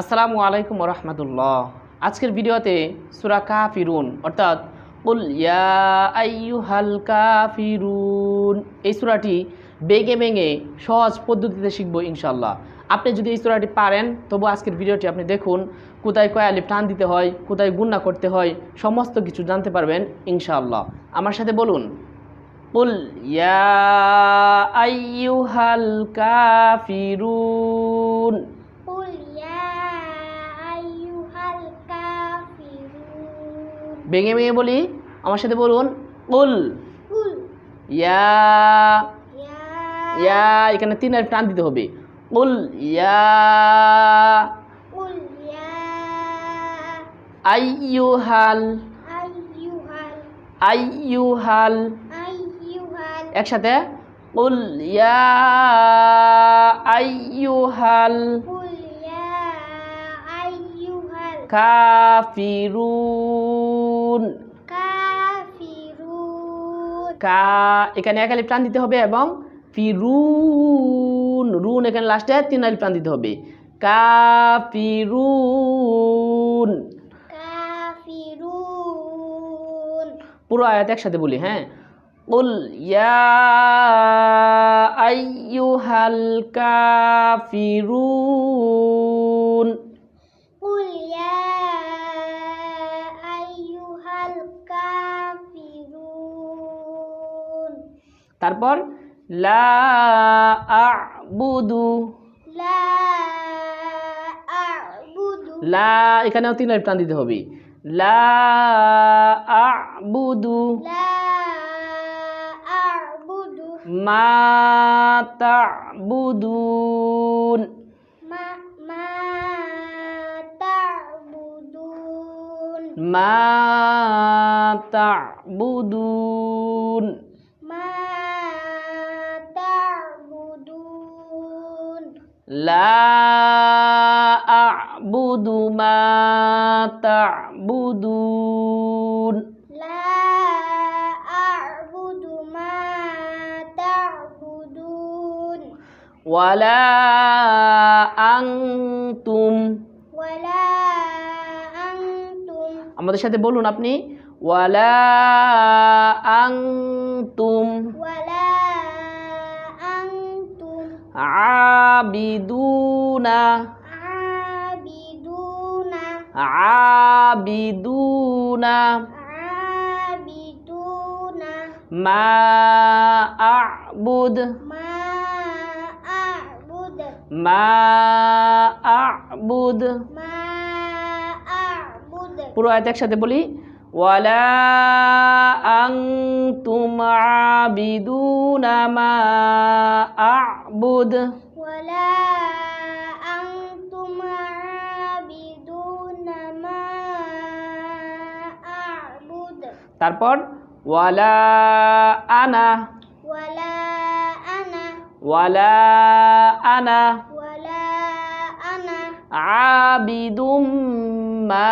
আসসালামু আলাইকুম রহমতুল্লাহ আজকের ভিডিওতে সুরা কাফিরুন, অর্থাৎ কুল ইয়া আইয়ুহাল কাফিরুন। এই সুরাটি বেগে বেগে সহজ পদ্ধতিতে শিখব ইনশাল্লাহ আপনি যদি এই সুরাটি পারেন, তবু আজকের ভিডিওটি আপনি দেখুন, কোথায় কয় আলিফ টান দিতে হয়, কোথায় গুণনা করতে হয়, সমস্ত কিছু জানতে পারবেন ইনশাল্লাহ আমার সাথে বলুন, কুল ইয়া আইয়ুহাল কাফিরুন। ভেঙে ভেঙে বলি আমার সাথে বলুন উল। ইয়া। ইয়া। এখানে তিন আর টান দিতে হবে। উল ইয়া। আইয়ুহাল। হাল একসাথে উল ইয়া। আইয়ুহাল। কাফিরুন। কা এখানে এক আলিফ টান দিতে হবে এবং ফিরুন রুন এখানে লাস্টে তিন আলিফ টান দিতে হবে কাফিরুন كافرون পুরো আয়াত একসাথে বলি হ্যাঁ قل يا أيها الكافرون তারপর লা আবুদু। লা এখানেও তিন লাইফ দিতে হবে। লা আবুদু। মা তাবুদুন। মা তাবুদুন। লা আ'বুদু মা তা'বুদুন লা আ'বুদু মা তা'বুদুন ওয়ালা আনতুম ওয়ালা আনতুম আমাদের সাথে বলুন আপনি। ওয়ালা আনতুম ওয়ালা আবিদুনা। আবিদুনা। আবিদুনা। আবিদুনা। মা আবুদ। মা আবুদ। মা আবুদ। মা আবুদ। পুরো আয়াত একসাথে বলি ওয়ালা আনতুম আবিদুনা মা আ'বুদ ولا أنتم عابدون ما أعبد তারপর ওয়ালা আনা ولا أنا ওয়ালা আনা ولا أنا আবিদুম মা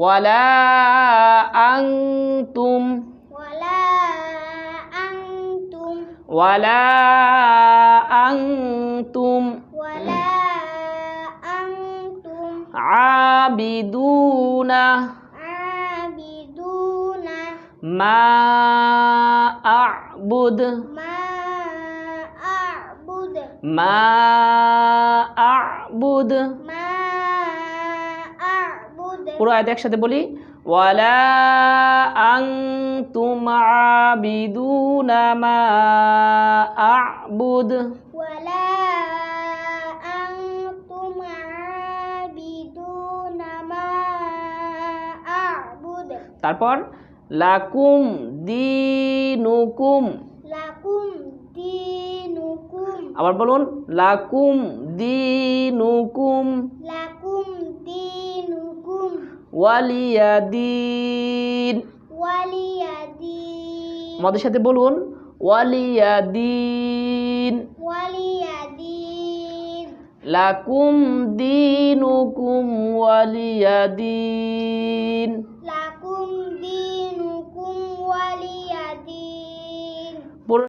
wala antum. Wala antum. Wala antum. Wala antum. Abiduna. Abiduna. Ma a'bud. Ma a'bud. Ma a'bud. Ma পুরো আয়তে একসাথে বলি ওয়ালা আং তারপর লাকুম দিনুকুম। লাকুম দিনুকুম। আবার বলুন লাকুম দিনুকুম। লাকুম ওয়ালিয়াদিন। ওয়ালিয়াদিন। আমাদের সাথে বলুন ওয়ালিয়াদিন। ওয়ালিয়াদিন। লাকুম দিনুকুম ওয়ালিয়াদিন। লাকুম দিন।